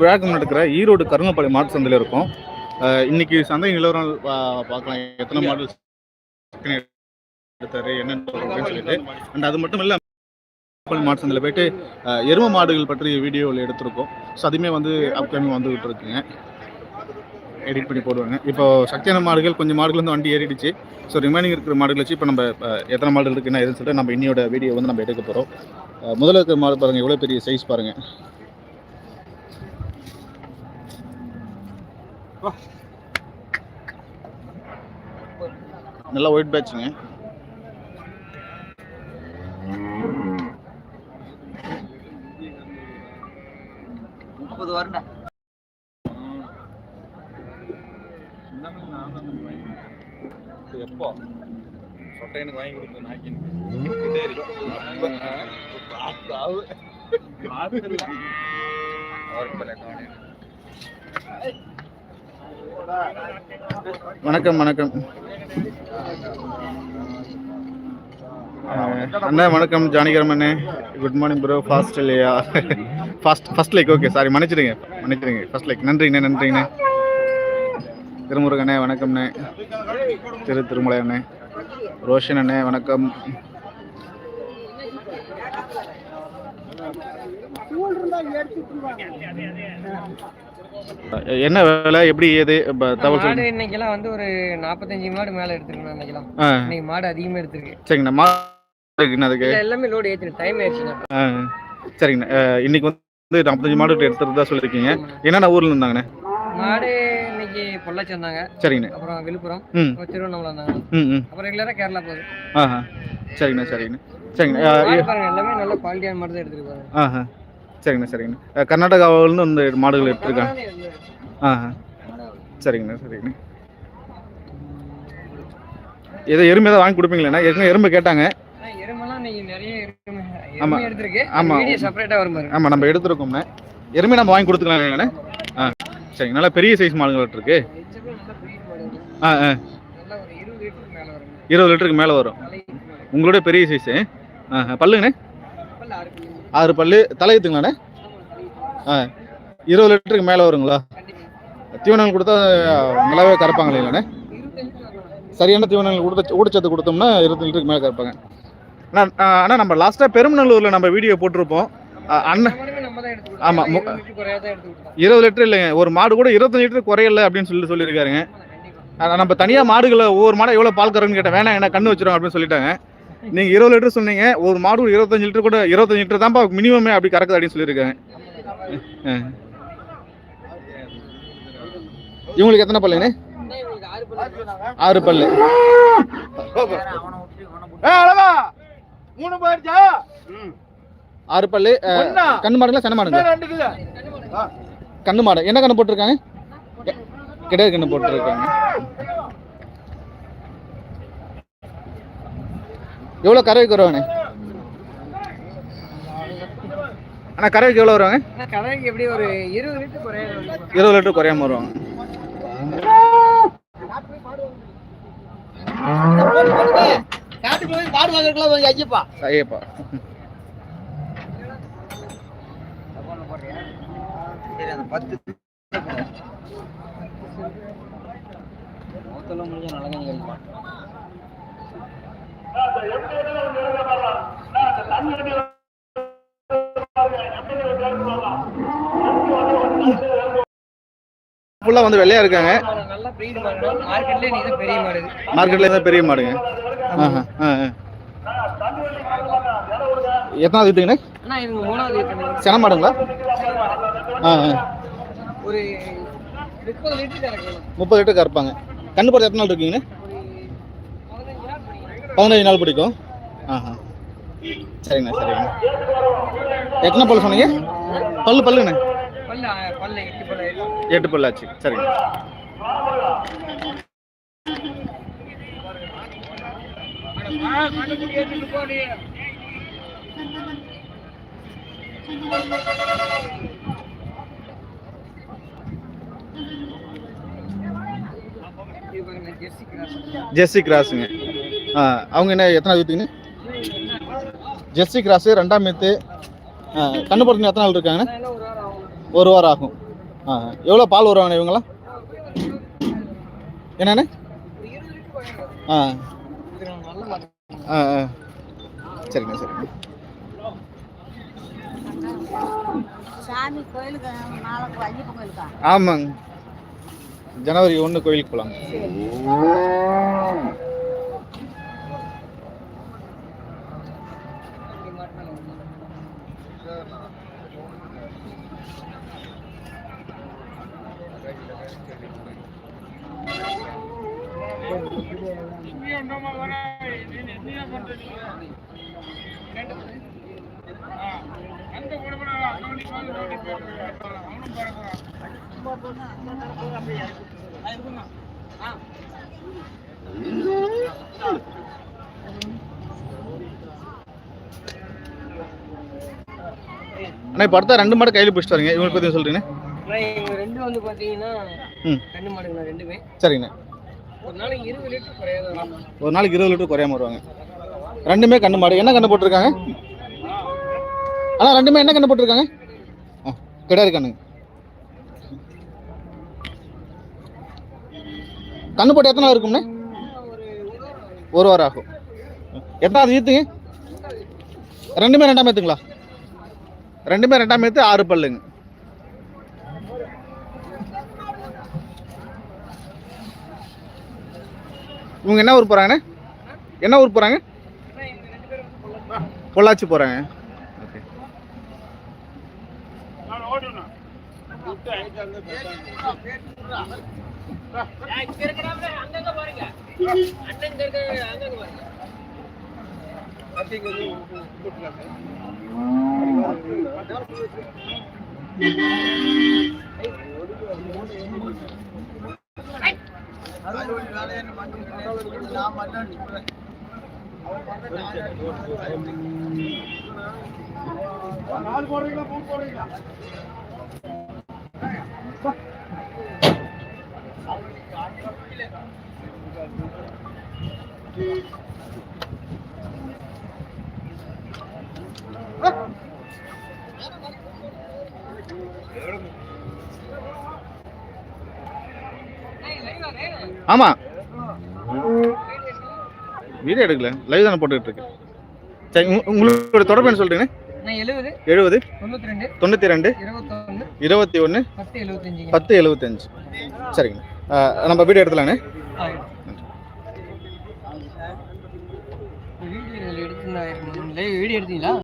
விழாக்கம் நடக்கிற ஈரோடு கருங்கப்பாளையம் மாட்டு சந்தையில் இருக்கும். இன்னைக்கு சந்தை நிலவரம் பார்க்கலாம். எத்தனை மாடல் எடுத்தாரு என்னன்னு சொல்லிட்டு. அண்ட் அது மட்டும் இல்லை மாட்டு சந்தையில் போயிட்டு எரும மாடுகள் பற்றி வீடியோவில் எடுத்திருக்கோம். ஸோ அதுவுமே வந்து அப்கமிங் வந்துகிட்டு இருக்குங்க. எடிட் பண்ணி போடுவாங்க. இப்போ சக்தியான மாடுகள் கொஞ்சம் மாடுகள் வந்து வண்டி ஏறிடுச்சு. ஸோ ரிமைனிங் இருக்கிற மாடுகள் வச்சு இப்போ நம்ம எத்தனை மாடுகள் இருக்குன்னு எதுன்னு சொல்லிட்டு நம்ம இன்னியோட வீடியோ வந்து நம்ம எடுக்க போகிறோம் முதல்ல இருக்கிற மாடு பாருங்கள் எவ்வளோ பெரிய சைஸ் பாருங்கள் நல்லா ஒயிட் பேட்சுங்க முப்பது வருடா எப்போ? சொட்டை எனக்கு வாங்கி கொடுத்த நாய்க்கு வணக்கம் வணக்கம். அண்ணா வணக்கம் ஜானிகரம் அண்ணே. குட் மார்னிங் ப்ரோ ஃபாஸ்ட் இல்லையா? Fast first like okay sorry மன்னிச்சிடுங்க மன்னிச்சிடுங்க. ஃபர்ஸ்ட் லைக் நன்றிண்ணே நன்றிண்ணே திருமுருகண்ணே வணக்கம்ண்ணே திரு திருமலை அண்ணே. ரோஷன் அண்ணே வணக்கம். என்ன வேலை? எப்படி ஏது? மாடு சொல்லுங்க. இன்னைக்கெல்லாம் வந்து ஒரு நாற்பத்தஞ்சு மாடு மேல எடுத்துருக்கணும் இன்னைக்கெல்லாம் இன்னைக்கு மாடு அதிகமா எடுத்திருக்கு. சரிங்கண்ணா மா இருக்குண்ணா அதுக்கு? எல்லாமே லோடு ஏற்றி டைம் ஆயிடுச்சுங்க ஆ சரிங்கண்ணா. இன்னைக்கு வந்து நாற்பத்தஞ்சு மாடு எடுத்துறதா சொல்லியிருக்கீங்க. என்னென்ன ஊர்ல இருந்தாங்கண்ணே? மாடு இன்னைக்கு பொள்ளாச்சி வந்தாங்க. சரிங்கண்ணே. அப்புறம் விழுப்புரம் திருவண்ணாமலை வந்தாங்க. அப்புறம் ரெகுலரா கேரளா போகுது. ஆஹா. சரிங்கண்ணா சரிங்கண்ணா. சரிங்கண்ணா. மாடு எல்லாமே நல்ல குவாலிட்டியான மாடு தான் எடுத்துருக்காங்க. ஆஹா. சரிங்கண்ணா சரிங்கண்ணா. கர்நாடகாவிலேருந்து இந்த மாடுகள் எடுத்திருக்காங்க. ஆஹா சரிங்கண்ணா சரிங்கண்ணா. ஏதோ எறும்பு ஏதாவது வாங்கி கொடுப்பீங்களா ஏற்கனவே எறும்பு கேட்டாங்க. எருமெல்லாம் இன்னைக்கு நிறைய எருமை ஆமா. எருமை எடுத்திருக்கு ஆமா. வீடியோ செப்பரேட்டா வரும் பாருங்க ஆமாம் நம்ம எடுத்துருக்கோம்ண்ணே. எறும்பு நம்ம வாங்கி கொடுத்துக்கலாம் இல்லைங்கண்ணே? ஆ சரிங்க நல்லா பெரிய சைஸ் மாடுகள் இருக்கு. ஆ ஆ. இருபது லிட்டருக்கு மேல வரும். உங்களோட பெரிய சைஸு ஆ பல்லுங்கண்ணே? பல்லு ஆறு பல்லு. தலையத்துங்களாண்ணே ஆ. இருபது லிட்டருக்கு மேலே வருங்களா? தீவனங்கள் கொடுத்தா நல்லாவே கறப்பாங்களே இல்லைண்ணே? சரியான தீவனங்கள் கொடுத்த ஊட்டச்சத்து கொடுத்தோம்னா இருபது லிட்டருக்கு மேலே கறப்பாங்க. அண்ணா அண்ணா நம்ம லாஸ்ட்டாக பெருமநல்லூரில் நம்ம வீடியோ போட்டிருப்போம். அண்ணன் ஆமாம் இருபது லிட்டர் இல்லைங்க. ஒரு மாடு கூட இருபத்தஞ்சு லிட்டர் குறையல அப்படின்னு சொல்லி சொல்லியிருக்காருங்க. நம்ம தனியாக மாடுகளை ஒவ்வொரு மாடை எவ்வளோ பால் கறன்னு கேட்டேன். வேணாம் என்ன கண்ணு வச்சிடும் அப்படின்னு சொல்லிட்டாங்க. நீங்கள் இருபது லிட்டர் சொன்னீங்க ஒரு மாடு இருபத்தஞ்சு லிட்டர் கூட இருபத்தஞ்சு லிட்டர் தான்ப்பா மினிமமே அப்படி கறக்குது அப்படின்னு சொல்லியிருக்காங்க. இவங்களுக்கு எத்தனை இவங்களுக்கு ஆறு பல்லு. மூணு போயிருச்சா? ஆறு பல்லு? கண்ணு மாடுங்களா சென மாடுங்களா? ரெண்டுக்குது. கண்ணு மாடு. என்ன கண்ணு போட்டிருக்காங்க? கிடையாது கண்ணு போட்டிருக்காங்க. எவ்வளோ கறவைக்கு வருவாங்கண்ணே அண்ணா கறவைக்கு எவ்வளோ வருவாங்க? கடைக்கு எப்படி ஒரு இருபது லிட்டர் குறையா வரும். இருபது லிட்டர் குறையாம வருவாங்க. ஐயப்பா. ஐயப்பா பத்து ஃபுல்லாக வந்து வெள்ளையா இருக்காங்க. நீ தான் பெரிய. மார்க்கெட்ல மாடுங்க. எத்தனாவது வீட்டுங்கண்ணே அண்ணா, இது மூணாவது ஈத்து. சென மாடுங்களா? ஒரு முப்பது லிட்டர் கறப்பாங்க. கண்ணு போடுறது எத்தனை நாள் இருக்கீங்கண்ணே? பதினஞ்சு நாள் பிடிக்கும். ஆஹா சரிங்கண்ணா சரிங்கண்ணா. எத்தனை பல்லு சொன்னீங்க? பல்லு பல்லுண்ணே எட்டு பல்லு. ஆச்சு. சரிங்க இது ஜெர்சி கிராஸுங்க ஆ அவங்க என்ன எத்தனை வீட்டுங்கண்ணே ஜெர்சி கிராஸு ரெண்டாம் மீத்து கண்ணு போடுறது எத்தனை நாள் இருக்காங்கண்ணே ஒரு வாரம் ஆகும். ஆ எவ்வளோ பால் வருவாங்கண்ணே இவங்களாம் என்னண்ணே? ஆ. ஆ ஆ. சரிங்க சரிங்க ஆமாங்க. ஜனவரி ஒன்று கோயிலுக்கு போகலாம் அண்ணா இப்போ அடுத்த ரெண்டு மாடு கையில் பிடிச்சிட்டு வரீங்க. இவங்களுக்கு பற்றி சொல்கிறீங்க இவங்க ரெண்டு வந்து ரெண்டுமே. சரிங்கண்ணே ஒரு நாளைக்கு இருபது லிட்டர் குறையாத ஒரு நாளைக்கு இருபது லிட்டர் குறையாம வருவாங்க. ரெண்டுமே கண்ணு மாடு. என்ன கண்ணு போட்டிருக்காங்க? அண்ணா ரெண்டுமே என்ன கண்ணு போட்டிருக்காங்க? ஆ கிடாரி கண்ணுங்க கண்ணு போட்டு எத்தனை இருக்கும்ண்ணே? ஒரு வாரம் ஆகும். எத்தனாவது ஈத்துங்க ரெண்டுமே ரெண்டாம் ஏத்துங்களா? ரெண்டுமே ரெண்டாம் ஏத்து ஆறு பல்லுங்க. இவங்க என்ன ஊர் போகிறாங்கண்ணே என்ன ஊர் போகிறாங்க பொள்ளாச்சி போகிறாங்க ஓகே அண்ணன் இங்க இருக்காரு, ஆமா. வீடியோ எடுக்கல. லைவ் தானே போட்டுக்கிட்டு இருக்கு சரி உங்க- உங்களோட தொடர்பு என்ன சொல்றீங்க? எழுபது தொண்ணூற்றி ரெண்டு இருபத்தி ஒன்று பத்து எழுபத்தஞ்சு சரிங்க. நம்ம வீடியோ எடுத்துலாண்ணே வீடியோ எடுத்தீங்களா?